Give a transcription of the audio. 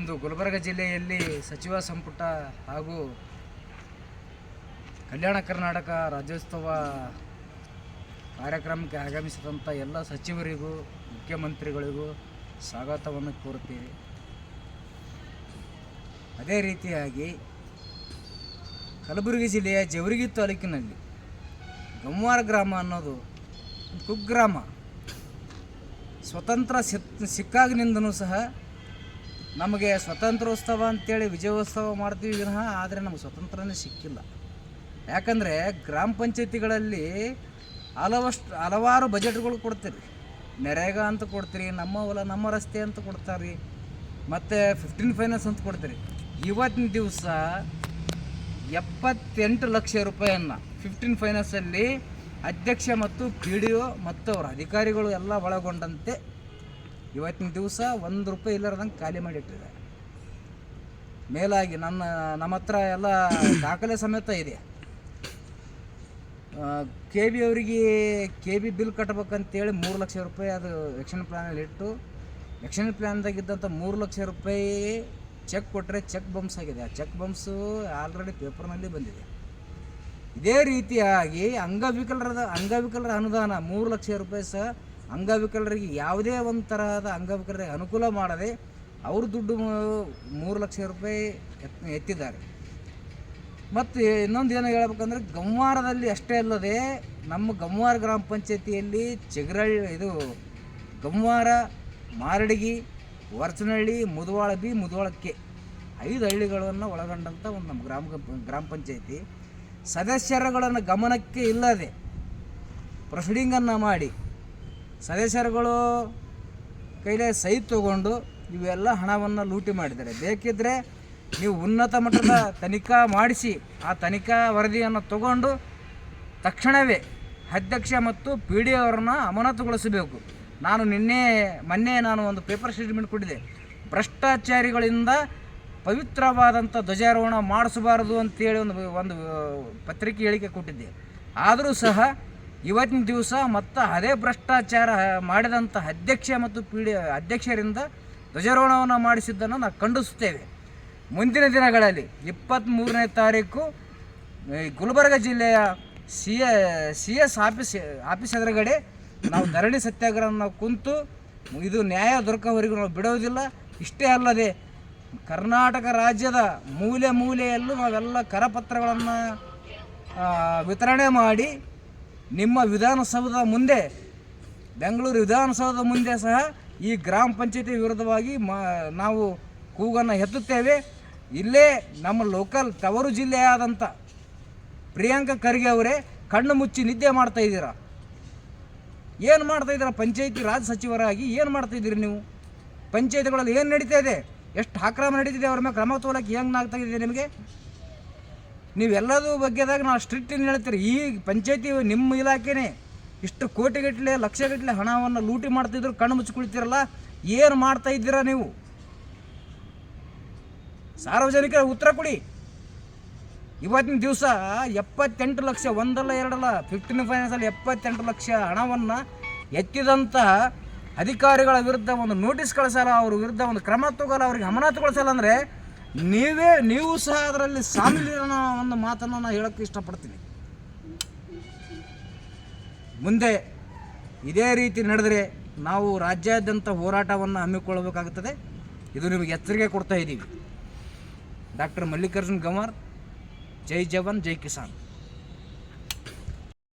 ಇಂದು ಗುಲ್ಬರ್ಗ ಜಿಲ್ಲೆಯಲ್ಲಿ ಸಚಿವ ಸಂಪುಟ ಹಾಗೂ ಕಲ್ಯಾಣ ಕರ್ನಾಟಕ ರಾಜ್ಯೋತ್ಸವ ಕಾರ್ಯಕ್ರಮಕ್ಕೆ ಆಗಮಿಸಿದಂಥ ಎಲ್ಲ ಸಚಿವರಿಗೂ, ಮುಖ್ಯಮಂತ್ರಿಗಳಿಗೂ ಸ್ವಾಗತವನ್ನು ಕೋರುತ್ತೇವೆ. ಅದೇ ರೀತಿಯಾಗಿ ಕಲಬುರಗಿ ಜಿಲ್ಲೆಯ ಜವರಿಗಿ ತಾಲೂಕಿನಲ್ಲಿ ಗಮ್ವಾರ ಗ್ರಾಮ ಅನ್ನೋದು ಕುಗ್ರಾಮ. ಸ್ವತಂತ್ರ ಸಿಕ್ ಸಿಕ್ಕಾಗಿನಿಂದನೂ ಸಹ ನಮಗೆ ಸ್ವತಂತ್ರೋತ್ಸವ ಅಂತೇಳಿ ವಿಜಯೋತ್ಸವ ಮಾಡ್ತೀವಿ ವಿನಃ, ಆದರೆ ನಮಗೆ ಸ್ವತಂತ್ರನೇ ಸಿಕ್ಕಿಲ್ಲ. ಯಾಕಂದರೆ ಗ್ರಾಮ ಪಂಚಾಯತಿಗಳಲ್ಲಿ ಹಲವಷ್ಟು, ಹಲವಾರು ಬಜೆಟ್ಗಳು ಕೊಡ್ತೀರಿ. ನೆರೆಗ ಅಂತ ಕೊಡ್ತೀರಿ, ನಮ್ಮ ಹೊಲ, ನಮ್ಮ ರಸ್ತೆ ಅಂತ ಕೊಡ್ತಾರೆ. ಮತ್ತು ಫಿಫ್ಟೀನ್ ಫೈನಾನ್ಸ್ ಅಂತ ಕೊಡ್ತೀರಿ. ಇವತ್ತಿನ ದಿವಸ ಎಪ್ಪತ್ತೆಂಟು ಲಕ್ಷ ರೂಪಾಯಿಯನ್ನು ಫಿಫ್ಟೀನ್ ಫೈನಾನ್ಸಲ್ಲಿ ಅಧ್ಯಕ್ಷ ಮತ್ತು ಪಿ ಡಿ ಒ ಮತ್ತು ಅವರ ಅಧಿಕಾರಿಗಳು ಎಲ್ಲ ಒಳಗೊಂಡಂತೆ ಇವತ್ತಿನ ದಿವಸ ಒಂದು ರೂಪಾಯಿ ಇಲ್ಲದಂಗೆ ಖಾಲಿ ಮಾಡಿಟ್ಟಿದ್ದಾರೆ. ಮೇಲಾಗಿ ನನ್ನ, ನಮ್ಮ ಹತ್ರ ಎಲ್ಲ ದಾಖಲೆ ಸಮೇತ ಇದೆ. ಕೆ ಬಿ ಅವರಿಗೆ ಕೆ ಬಿ ಬಿಲ್ ಕಟ್ಬೇಕಂತೇಳಿ ಮೂರು ಲಕ್ಷ ರೂಪಾಯಿ ಅದು ಎಕ್ಷನ್ ಪ್ಲ್ಯಾನಲ್ಲಿ ಇಟ್ಟು ಎಕ್ಷನ್ ಪ್ಲ್ಯಾನ್ದಾಗಿದ್ದಂಥ ಮೂರು ಲಕ್ಷ ರೂಪಾಯಿ ಚೆಕ್ ಕೊಟ್ಟರೆ ಚೆಕ್ ಬಂಪ್ಸ್ ಆಗಿದೆ. ಆ ಚೆಕ್ ಬಮ್ಸು ಆಲ್ರೆಡಿ ಪೇಪರ್ನಲ್ಲಿ ಬಂದಿದೆ. ಇದೇ ರೀತಿಯಾಗಿ ಅಂಗವಿಕಲರದ ಅಂಗವಿಕಲರ ಅನುದಾನ ಮೂರು ಲಕ್ಷ ರೂಪಾಯಿ ಸಹ ಅಂಗವಿಕಲರಿಗೆ ಯಾವುದೇ ಒಂದು ತರಹದ ಅಂಗವಿಕಲರಿಗೆ ಅನುಕೂಲ ಮಾಡದೆ ಅವ್ರ ದುಡ್ಡು ಮೂರು ಲಕ್ಷ ರೂಪಾಯಿ ಎತ್, ಎತ್ತಿದ್ದಾರೆ. ಮತ್ತು ಇನ್ನೊಂದು ಏನು ಹೇಳ್ಬೇಕಂದ್ರೆ ಗಮ್ವಾರದಲ್ಲಿ ಅಷ್ಟೇ ಅಲ್ಲದೆ ನಮ್ಮ ಗಮ್ವಾರ ಗ್ರಾಮ ಪಂಚಾಯತಿಯಲ್ಲಿ ಚಿಗರಳ್ಳಿ, ಇದು ಗಮ್ವಾರ, ಮಾರಡಿಗಿ ವರ್ಚನಹಳ್ಳಿ ಮುದುವಾಳ ಬಿ ಮುದುವಾಳಕ್ಕೆ ಐದು ಹಳ್ಳಿಗಳನ್ನು ಒಳಗೊಂಡಂಥ ಒಂದು ನಮ್ಮ ಗ್ರಾಮ ಗ್ರಾಮ ಪಂಚಾಯತಿ. ಸದಸ್ಯರುಗಳನ್ನು ಗಮನಕ್ಕೆ ಇಲ್ಲದೆ ಪ್ರೊಸೀಡಿಂಗನ್ನು ಮಾಡಿ ಸದಸ್ಯರುಗಳು ಕೈಲೇ ಸಹಿ ತಗೊಂಡು ಇವೆಲ್ಲ ಹಣವನ್ನು ಲೂಟಿ ಮಾಡಿದ್ದಾರೆ. ಬೇಕಿದ್ದರೆ ನೀವು ಉನ್ನತ ಮಟ್ಟದ ತನಿಖಾ ಮಾಡಿಸಿ ಆ ತನಿಖಾ ವರದಿಯನ್ನು ತಗೊಂಡು ತಕ್ಷಣವೇ ಅಧ್ಯಕ್ಷ ಮತ್ತು ಪಿ ಡಿ ಅವರನ್ನು ಅಮಾನತುಗೊಳಿಸಬೇಕು. ನಾನು ನಿನ್ನೆ, ಮೊನ್ನೆ ನಾನು ಒಂದು ಪೇಪರ್ ಸ್ಟೇಟ್ಮೆಂಟ್ ಕೊಟ್ಟಿದ್ದೆ. ಭ್ರಷ್ಟಾಚಾರಿಗಳಿಂದ ಪವಿತ್ರವಾದಂಥ ಧ್ವಜಾರೋಹಣ ಮಾಡಿಸಬಾರದು ಅಂತೇಳಿ ಒಂದು ಒಂದು ಪತ್ರಿಕೆ ಹೇಳಿಕೆ ಕೊಟ್ಟಿದ್ದೆ. ಆದರೂ ಸಹ ಇವತ್ತಿನ ದಿವಸ ಮತ್ತು ಅದೇ ಭ್ರಷ್ಟಾಚಾರ ಮಾಡಿದಂಥ ಅಧ್ಯಕ್ಷ ಮತ್ತು ಪೀಡಿ, ಅಧ್ಯಕ್ಷರಿಂದ ಧ್ವಜಾರೋಹಣವನ್ನು ಮಾಡಿಸಿದ್ದನ್ನು ನಾವು ಖಂಡಿಸುತ್ತೇವೆ. ಮುಂದಿನ ದಿನಗಳಲ್ಲಿ ಇಪ್ಪತ್ತ್ಮೂರನೇ ತಾರೀಕು ಗುಲ್ಬರ್ಗ ಜಿಲ್ಲೆಯ C A, C S office office ಎದುರುಗಡೆ ನಾವು ಧರಣಿ ಸತ್ಯಾಗ್ರಹವನ್ನು ಕುಂತು ಇದು ನ್ಯಾಯ ದೊರಕವರೆಗೂ ನಾವು ಬಿಡೋದಿಲ್ಲ. ಇಷ್ಟೇ ಅಲ್ಲದೆ ಕರ್ನಾಟಕ ರಾಜ್ಯದ ಮೂಲೆ ಮೂಲೆಯಲ್ಲೂ ನಾವೆಲ್ಲ ಕರಪತ್ರಗಳನ್ನು ವಿತರಣೆ ಮಾಡಿ ನಿಮ್ಮ ವಿಧಾನಸೌಧದ ಮುಂದೆ, ಬೆಂಗಳೂರು ವಿಧಾನಸೌಧದ ಮುಂದೆ ಸಹ ಈ ಗ್ರಾಮ ಪಂಚಾಯತಿ ವಿರುದ್ಧವಾಗಿ ಮಾ, ನಾವು ಕೂಗನ್ನು ಎತ್ತುತ್ತೇವೆ. ಇಲ್ಲೇ ನಮ್ಮ ಲೋಕಲ್ ತವರು ಜಿಲ್ಲೆಯಾದಂಥ ಪ್ರಿಯಾಂಕ ಖರ್ಗೆ ಅವರೇ ಕಣ್ಣು ಮುಚ್ಚಿ ನಿದ್ದೆ ಮಾಡ್ತಾ ಇದ್ದೀರಾ? ಏನು ಮಾಡ್ತಾ ಇದ್ದೀರಾ? ಪಂಚಾಯತಿ ರಾಜ್ ಸಚಿವರಾಗಿ ಏನು ಮಾಡ್ತಾಯಿದ್ದೀರಿ ನೀವು? ಪಂಚಾಯತಿಗಳಲ್ಲಿ ಏನು ನಡೀತಾ ಇದೆ? ಎಷ್ಟು ಆಕ್ರಮ ನಡೀತಿದೆ? ಅವ್ರ ಮೇಲೆ ಕ್ರಮ ತೋಲಕ್ಕೆ ಹೆಂಗೆ ಆಗ್ತಾ ಇದೆ ನಿಮಗೆ? ನೀವೆಲ್ಲದೂ ಬಗ್ಗೆದಾಗ ನಾವು ಸ್ಟ್ರಿಕ್ಟ್ ಏನು ಹೇಳ್ತೀರಿ? ಈ ಪಂಚಾಯತಿ ನಿಮ್ಮ ಇಲಾಖೆನೇ ಇಷ್ಟು ಕೋಟಿಗಟ್ಟಲೆ, ಲಕ್ಷಗಟ್ಟಲೆ ಹಣವನ್ನು ಲೂಟಿ ಮಾಡ್ತಿದ್ರು, ಕಣ್ಣು ಮುಚ್ಚಿ ಕುಳಿತೀರಲ್ಲ, ಏನು ಮಾಡ್ತಾ ಇದ್ದೀರಾ ನೀವು? ಸಾರ್ವಜನಿಕರ ಉತ್ತರ ಕೊಡಿ. ಇವತ್ತಿನ ದಿವಸ ಎಪ್ಪತ್ತೆಂಟು ಲಕ್ಷ, ಒಂದಲ್ಲ, ಎರಡಲ್ಲ ಫಿಫ್ಟೀನ್ ಫೈನಾನ್ಸಲ್ಲಿ ಎಪ್ಪತ್ತೆಂಟು ಲಕ್ಷ ಹಣವನ್ನು ಎತ್ತಿದಂತಹ ಅಧಿಕಾರಿಗಳ ವಿರುದ್ಧ ಒಂದು ನೋಟಿಸ್ ಕಳಿಸಲ್ಲ, ಅವ್ರ ವಿರುದ್ಧ ಒಂದು ಕ್ರಮ ತಗೋಲ್ಲ, ಅವ್ರಿಗೆ ಅಮಾನತುಗೊಳಿಸಲ್ಲ ಅಂದರೆ ನೀವೇ, ನೀವು ಸಹ ಅದರಲ್ಲಿ ಸಾಮಿಲಿರೋ ಒಂದು ಮಾತನ್ನು ನಾನು ಹೇಳೋಕ್ಕೆ ಇಷ್ಟಪಡ್ತೀನಿ. ಮುಂದೆ ಇದೇ ರೀತಿ ನಡೆದರೆ ನಾವು ರಾಜ್ಯಾದ್ಯಂತ ಹೋರಾಟವನ್ನು ಹಮ್ಮಿಕೊಳ್ಳಬೇಕಾಗುತ್ತದೆ. ಇದು ನಿಮಗೆ ಎಚ್ಚರಿಕೆ ಕೊಡ್ತಾ ಇದ್ದೀವಿ. ಡಾಕ್ಟರ್ ಮಲ್ಲಿಕಾರ್ಜುನ್ ಗಮಾರ್ ಜೈ ಜವಾನ್, ಜೈ ಕಿಸಾನ್.